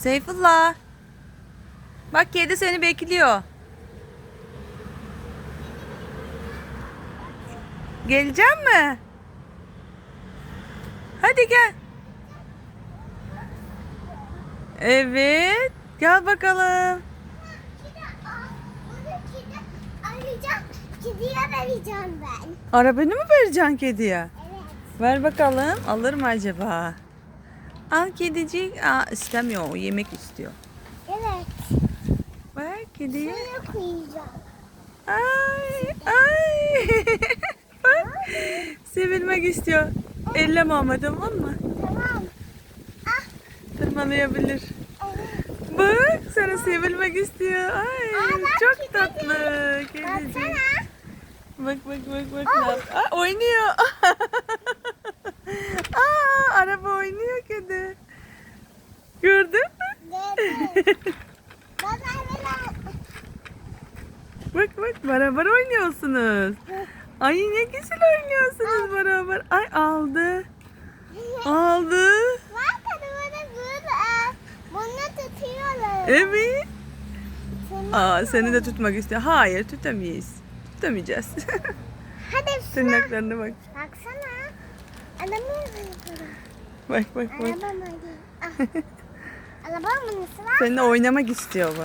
Seyfullah. Bak kedi seni bekliyor. Gelecek mi? Hadi gel. Evet. Gel bakalım. Kediye vereceğim ben. Arabanı mı vereceksin kediye? Evet. Ver bakalım. Alır mı acaba? Al kedicik. Aa, istemiyor. O yemek istiyor. Evet. Ver kediye. Şuraya koyacağım. Ay, ay. Bak. Sevilmek istiyor. Elleme ama tamam mı? Tamam. Tırmalayabilir. Evet. Bak sana sevilmek istiyor. Ay Aa, bak çok kedi. tatlı. Kedicik. Baksana. Bak bak bak bak. yap- Aa, oynuyor. Aa, araba oynuyor kedi. Gördün mü? Bak bak beraber oynuyorsunuz. Ay ne güzel oynuyorsunuz beraber. Ay aldı. Aldı. Evet. Aa seni de tutmak istiyor. Hayır tutamayız. Tutamayacağız. Hadi. Tırnaklarına bak. Baksana. Adamı Bak bak bak. Araba mı? Ah. Araba mı nasıl var? Seninle oynamak istiyor bu.